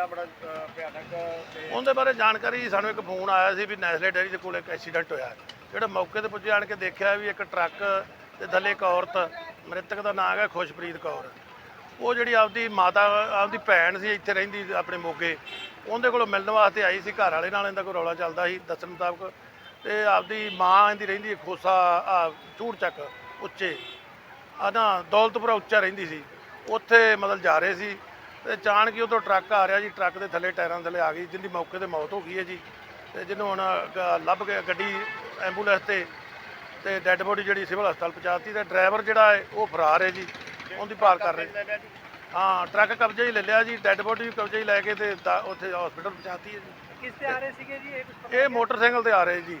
ਹੋਇਆ ਬੜਾ ਅ, ਭਿਆਨਕ ਤੇ ਉਹਦੇ ਬਾਰੇ ਜਾਣਕਾਰੀ ਸਾਨੂੰ ਇੱਕ ਫੋਨ ਆਇਆ ਸੀ ਵੀ ਨੈਸਲੇ ਡੇਅਰੀ ਦੇ ਕੋਲ ਇੱਕ ਐਕਸੀਡੈਂਟ ਹੋਇਆ। ਜਿਹੜਾ ਮੌਕੇ ਤੇ ਪੁੱਜੇ ਆਣ ਕੇ ਦੇਖਿਆ ਵੀ ਇੱਕ ਟਰੱਕ ਤੇ ਥੱਲੇ ਇੱਕ ਔਰਤ ਮ੍ਰਿਤਕ ਦਾ ਨਾਮ ਹੈ ਖੁਸ਼ਪ੍ਰੀਤ ਕੌਰ। ਉਹ ਜਿਹੜੀ ਆਪਦੀ ਮਾਤਾ ਆਪਦੀ ਭੈਣ ਸੀ ਇੱਥੇ ਰਹਿੰਦੀ ਆਪਣੇ ਮੋਗੇ। ਉਹਦੇ ਕੋਲੋਂ ਮਿਲਣ ਵਾਸਤੇ ਆਈ ਸੀ ਘਰ ਵਾਲੇ ਨਾਲ ਇਹਦਾ ਕੋਈ ਰੌਲਾ ਚੱਲਦਾ ਸੀ ਦੱਸਣ ਮੁਤਾਬਕ। ਤੇ ਆਪਦੀ ਮਾਂ ਇਹਦੀ ਰਹਿੰਦੀ ਹੈ ਖੋਸਾ ਆ ਚੂੜ ਚੱਕ ਉੱਚੇ। ਆ ਨਾ ਦੌਲਤਪੁਰਾ ਉੱਚਾ ਰਹਿੰਦੀ ਸੀ। ਉੱਥੇ ਮਤਲਬ ਜਾ ਰਹੇ ਸੀ। ਤੇ ਅਚਾਨਕ ਹੀ ਉਦੋਂ ਟਰੱਕ ਆ ਰਿਹਾ ਜੀ ਟਰੱਕ ਦੇ ਥੱਲੇ ਟਾਇਰਾਂ ਥੱਲੇ ਆ ਗਈ ਜਿੰਦੀ ਮੌਕੇ ਤੇ ਮੌਤ ਹੋ ਗਈ ਹੈ ਜੀ। ਤੇ ਜਿਹਨੂੰ ਹੁਣ ਗ- ਲੱਭ ਕੇ ਗੱਡੀ ਐਂਬੂਲੈਂਸ ਤੇ ਤੇ ਡੈੱਡ ਬੋਡੀ ਜਿਹੜੀ ਸਿਵਲ ਹਸਪਤਾਲ ਪਹੁੰਚਾਤੀ ਤੇ ਡਰਾਈਵਰ ਜਿਹੜਾ ਹੈ ਉਹ ਫਰਾਰ ਹੈ ਜੀ ਉਹਦੀ ਭਾਲ ਕਰ ਰਹੇ ਹਾਂ ਟਰੱਕ ਕਬਜ਼ੇ ਹੀ ਲੈ ਲਿਆ ਜੀ ਡੈੱਡ ਬੋਡੀ ਵੀ ਕਬਜ਼ੇ ਹੀ ਲੈ ਕੇ ਤੇ ਦਾ- ਉੱਥੇ ਹਸਪੀਟਲ ਪਹੁੰਚਾਤੀ ਹੈ ਜੀ। ਕਿਸ ਤੇ ਆ ਰਹੇ ਸੀਗੇ ਜੀ? ਇਹ ਕੁਝ ਇਹ ਮੋਟਰਸਾਈਕਲ ਤੇ ਆ ਰਹੇ ਜੀ।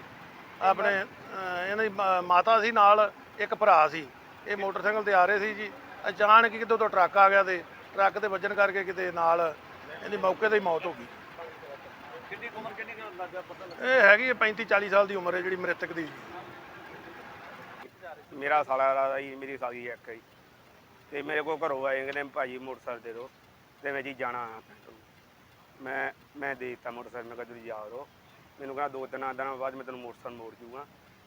ਆਪਣੇ ਅਹ, ਇਹਨਾਂ ਦੀ ਮਾ- ਮਾਤਾ ਸੀ ਨਾਲ ਇੱਕ ਭਰਾ ਸੀ। ਇਹ ਮੋਟਰਸਾਈਕਲ ਤੇ ਆ ਰਹੇ ਸੀ ਜੀ। ਅਚਾਨਕ ਹੀ ਕਿਤੇ ਤੋਂ ਟਰੱਕ ਆ ਗਿਆ ਤੇ ਟਰੱਕ ਦੇ ਵੱਜਣ ਕਰਕੇ ਕਿਤੇ ਨਾਲ ਇਹਦੀ ਮੌਕੇ ਤੇ ਹੀ ਮੌਤ ਹੋ ਗਈ। ਕਿੰਨੀ ਕੁ ਉਮਰ ਕਿੰਨੀ ਕੁ ਲੱਗਾ ਪਤਾ ਲੱਗਾ? ਇਹ ਹੈਗੀ ਹੈ 35 40 ਸਾਲ ਦੀ ਉਮਰ ਹੈ ਜਿਹੜੀ ਮ੍ਰਿਤਕ ਦੀ। ਮੇਰਾ ਸਾਲਾ ਦਾ ਜੀ ਮੇਰੀ ਸਾਲੀ ਇੱਕ ਹੈ ਜੀ। ਤੇ ਮੇਰੇ ਕੋਲ ਘਰੋਂ ਆਏ ਕਹਿੰਦੇ ਭਾਜੀ ਮੋਟਰਸਾਈਕਲ ਦੇ ਦਿਓ ਤੇ ਮੈਂ ਜੀ ਜਾਣਾ ਪਿੰਡ ਨੂੰ। ਮੈਂ ਮੈਂ ਦੇ ਦਿੱਤਾ ਮੋਟਰਸਾਈਕਲ ਮੈਂ ਕਿਹਾ ਤੁਸੀਂ ਜਾ ਰੋ। ਮੈਨੂੰ ਕਹਿੰਦਾ ਦੋ ਤਿੰਨ ਦਿਨਾਂ ਬਾਅਦ ਮੈਂ ਤੈਨੂੰ ਮੋਟਰਸਾਈਕਲ ਮੋੜ ਜੂਗਾ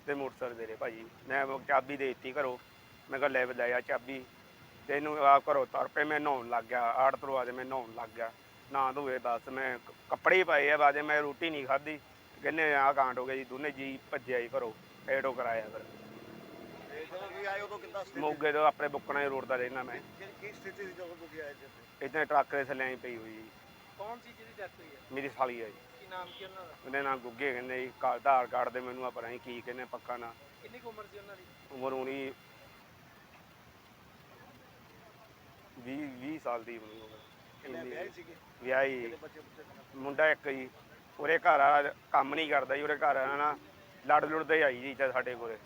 ਤੇ ਮੋਟਰਸਾਈਕਲ ਦੇ ਦੇ ਭਾਜੀ। ਮੈਂ ਉਹ ਚਾਬੀ ਦੇ ਦਿੱਤੀ ਘਰੋਂ। ਮੈਂ ਕਿਹਾ ਲੈ ਲੈ ਆ ਚਾਬੀ। ਤੇ ਇਹਨੂੰ ਆ ਘਰੋਂ ਤੁਰ ਪਏ ਮੈਂ ਨਹਾਉਣ ਲੱਗ ਗਿਆ ਆੜ ਤਰਵਾ ਦੇ ਮੈਂ ਨਹਾਉਣ ਲੱਗ ਗਿਆ। ਨਾ ਧੋਏ ਬਸ ਮੈਂ ਕ- ਕੱਪੜੇ ਹੀ ਪਾਏ ਆ ਬਾਅਦ ਮੈਂ ਰੋਟੀ ਨਹੀਂ ਖਾਧੀ। ਕਹਿੰਦੇ ਆਹ ਕਾਂਡ ਹੋ ਗਿਆ ਜੀ ਦੋਨੇ ਜੀ ਭੱਜਿਆ ਜੀ ਘਰੋਂ ਐਡੋ ਕਰਾਇਆ ਫਿਰ। ਤੇ ਜਦੋਂ ਤੁਸੀਂ ਆਏ ਉਦੋਂ ਕਿੰਦਾ ਸਥਿਤੀ ਮੋਗੇ ਤੋਂ ਆਪਣੇ ਬੁੱਕਣਾ ਰੋਡ ਦਾ ਰਹਿਣਾ ਮੈਂ। ਕੀ- ਕੀ ਸਥਿਤੀ ਸੀ ਜਦੋਂ ਤੁਸੀਂ ਆਏ ਜੀ ਇੱਥੇ? ਇਦਾਂ ਟਰੱਕ ਦੇ ਥੱਲੇ ਐਂ ਪਈ ਹੋਈ ਜੀ। ਕੌਣ ਸੀ ਜਿਹਦੀ ਡੈਥ ਹੋਈ ਹੈ ਮੇਰੀ ਸਾਲੀ ਆ ਜੀ। ਕੀ ਨਾਮ ਕੀ ਉਹਨਾਂ ਦਾ? ਉਹਦੇ ਨਾਲ ਗੁੱਗੇ ਕਹਿੰਦੇ ਜੀ। ਕਾ- ਆਧਾਰ ਕਾਰਡ ਦੇ ਮੈਨੂੰ ਆ ਪਤਾ ਨਹੀਂ ਕੀ ਕਹਿੰਦੇ ਪੱਕਾ ਨਾ। ਕਿੰਨੀ ਕੁ ਉਮਰ ਸੀ ਉਹਨਾਂ ਦੀ? ਉਮਰ ਹੋਣੀ 20 20 ਸਾਲ ਦੀ ਕਿੰਨੇ ਵਿਆਹੇ ਸੀਗੇ? ਵਿਆਹੀ। ਕਿੰਨੇ ਬੱਚੇ ਬੱਚੇ ਸਨ ਮੁੰਡਾ ਇੱਕ ਜੀ। ਉਹਦੇ ਘਰ ਆ ਕੰਮ ਨਹੀਂ ਕਰਦਾ ਜੀ ਉਹਦੇ ਘਰ ਆ ਨਾ ਲੜ ਲੁੜਦੇ ਆਈ ਜੀ ਇੱਥੇ ਸਾਡੇ ਕੋਲੇ।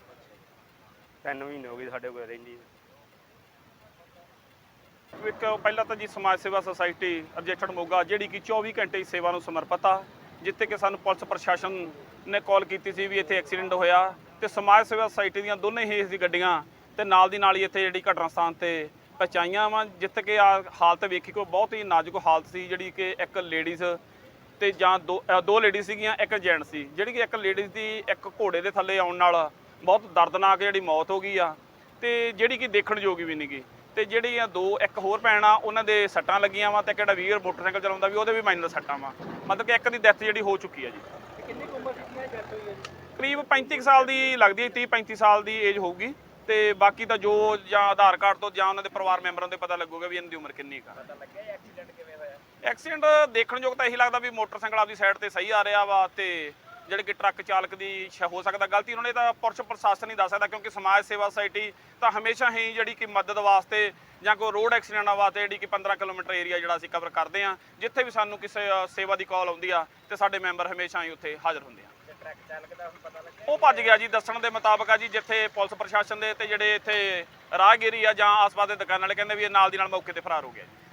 ਤਿੰਨ ਮਹੀਨੇ ਹੋ ਗਏ ਸਾਡੇ ਕੋਲੇ ਰਹਿੰਦੀ। ਇੱਕ ਪਹਿਲਾਂ ਤਾਂ ਜੀ ਸਮਾਜ ਸੇਵਾ ਸੁਸਾਇਟੀ ਰਜਿਸਟਰਡ ਮੋਗਾ ਜਿਹੜੀ ਕਿ 24 ਘੰਟੇ ਇਸ ਸੇਵਾ ਨੂੰ ਸਮਰਪਿਤ ਆ ਜਿੱਥੇ ਕਿ ਸਾਨੂੰ ਪੁਲਿਸ ਪ੍ਰਸ਼ਾਸਨ ਨੇ ਕਾਲ ਕੀਤੀ ਸੀ ਵੀ ਇੱਥੇ ਐਕਸੀਡੈਂਟ ਹੋਇਆ ਤੇ ਸਮਾਜ ਸੇਵਾ ਸੁਸਾਇਟੀ ਦੀਆਂ ਦੋਨੇ ਹੀ ਇਸ ਦੀ ਗੱਡੀਆਂ ਤੇ ਨਾਲ ਦੀ ਨਾਲ ਹੀ ਇੱਥੇ ਜਿਹੜੀ ਘਟਨਾ ਸਥਾਨ ਤੇ ਪਹੁੰਚਾਈਆਂ ਵਾ ਜਿੱਥੇ ਕਿ ਆ ਹਾਲਤ ਵੇਖੀ ਕੋ ਬਹੁਤ ਹੀ ਨਾਜ਼ੁਕ ਹਾਲਤ ਸੀ ਜਿਹੜੀ ਕਿ ਇੱਕ ਲੇਡੀਜ਼ ਤੇ ਜਾਂ ਦੋ ਦੋ ਲੇਡੀ ਸੀਗੀਆਂ ਇੱਕ ਜੈਂਟ ਸੀ। ਜਿਹੜੀ ਕਿ ਇੱਕ ਲੇਡੀਜ਼ ਦੀ ਇੱਕ ਘੋੜੇ ਦੇ ਥੱਲੇ ਆਉਣ ਨਾਲ ਬਹੁਤ ਦਰਦਨਾਕ ਜਿਹੜੀ ਮੌਤ ਹੋ ਗਈ ਆ ਤੇ ਜਿਹੜੀ ਕਿ ਦੇਖਣ ਯੋਗ ਵੀ ਨਹੀਂ ਗੀ ਤੇ ਜਿਹੜੀ ਆ ਦੋ ਇੱਕ ਹੋਰ ਭੈਣ ਆ ਉਹਨਾਂ ਦੇ ਸੱਟਾਂ ਲੱਗੀਆਂ ਵਾ ਤੇ ਕਿਹੜਾ ਵੀਰ ਮੋਟਰਸਾਈਕਲ ਚਲਾਉਂਦਾ ਵੀ ਉਹਦੇ ਵੀ ਮਾਈਨਰ ਸੱਟਾਂ ਵਾ। ਮਤਲਬ ਕਿ ਇੱਕ ਦੀ ਡੈਥ ਜਿਹੜੀ ਹੋ ਚੁੱਕੀ ਆ ਜੀ। ਕਿੰਨੀ ਉਮਰ ਜਿਹਦੀ ਡੈਥ ਹੋਈ ਹੈ ਜੀ? ਕਰੀਬ 35 ਕੁ ਸਾਲ ਦੀ ਲੱਗਦੀ ਹੈ 30 35 ਸਾਲ ਦੀ ਏਜ ਹੋਊਗੀ। ਤੇ ਬਾਕੀ ਤਾਂ ਜੋ ਜਾਂ ਆਧਾਰ ਕਾਰਡ ਤੋਂ ਜਾਂ ਉਹਨਾਂ ਦੇ ਪਰਿਵਾਰ ਮੈਂਬਰਾਂ ਤੋਂ ਪਤਾ ਲੱਗੂਗਾ ਵੀ ਇਹਨਾਂ ਦੀ ਉਮਰ ਕਿੰਨੀ ਕੁ ਆ। ਪਤਾ ਲੱਗਿਆ ਐਕਸੀਡੈਂਟ ਕਿਵੇਂ ਹੋਇਆ? ਐਕਸੀਡੈਂਟ ਦੇਖਣ ਯੋਗ ਤਾਂ ਇਹੀ ਲੱਗਦਾ ਵੀ ਮੋਟਰਸਾਈਕਲ ਆਪਦੀ ਸਾਈਡ ਤੇ ਸਹੀ ਆ ਰਿਹਾ ਵਾ ਤੇ ਜਿਹੜੇ ਕਿ ਟਰੱਕ ਚਾਲਕ ਦੀ ਹੋ ਸਕਦਾ ਗਲਤੀ ਉਹਨਾਂ ਨੇ ਤਾਂ ਪੁਲਿਸ ਪ੍ਰਸ਼ਾਸਨ ਨਹੀਂ ਦੱਸ ਸਕਦਾ ਕਿਉਂਕਿ ਸਮਾਜ ਸੇਵਾ ਸੁਸਾਇਟੀ ਤਾਂ ਹਮੇਸ਼ਾ ਹੀ ਜਿਹੜੀ ਕਿ ਮਦਦ ਵਾਸਤੇ ਜਾਂ ਕੋਈ ਰੋਡ ਐਕਸੀਡੈਂਟਾਂ ਵਾਸਤੇ ਜਿਹੜੀ ਕਿ 15 ਕਿਲੋਮੀਟਰ ਏਰੀਆ ਜਿਹੜਾ ਅਸੀਂ ਕਵਰ ਕਰਦੇ ਆ ਜਿੱਥੇ ਵੀ ਸਾਨੂੰ ਕਿਸੇ ਸੇਵਾ ਦੀ ਕਾਲ ਆਉਂਦੀ ਆ ਤੇ ਸਾਡੇ ਮੈਂਬਰ ਹਮੇਸ਼ਾ ਹੀ ਉੱਥੇ ਹਾਜ਼ਰ ਹੁੰਦੇ ਆ। ਟਰੱਕ ਚਾਲਕ ਦਾ ਹੁਣ ਪਤਾ ਲੱਗਿਆ ਉਹ ਭੱਜ ਗਿਆ ਜੀ, ਦੱਸਣ ਦੇ ਮੁਤਾਬਕ ਆ ਜੀ, ਜਿੱਥੇ ਪੁਲਿਸ ਪ੍ਰਸ਼ਾਸਨ ਦੇ ਤੇ ਜਿਹੜੇ ਇੱਥੇ ਰਾਹਗੀਰੀ ਆ ਜਾਂ ਆਸ-ਪਾਸ ਦੇ ਦੁਕਾਨ ਵਾਲੇ ਕਹਿੰਦੇ ਵੀ ਇਹ ਨਾਲ ਦੀ ਨਾਲ ਮੌਕੇ ਤੇ ਫਰਾਰ ਹੋ ਗਿਆ ਜੀ।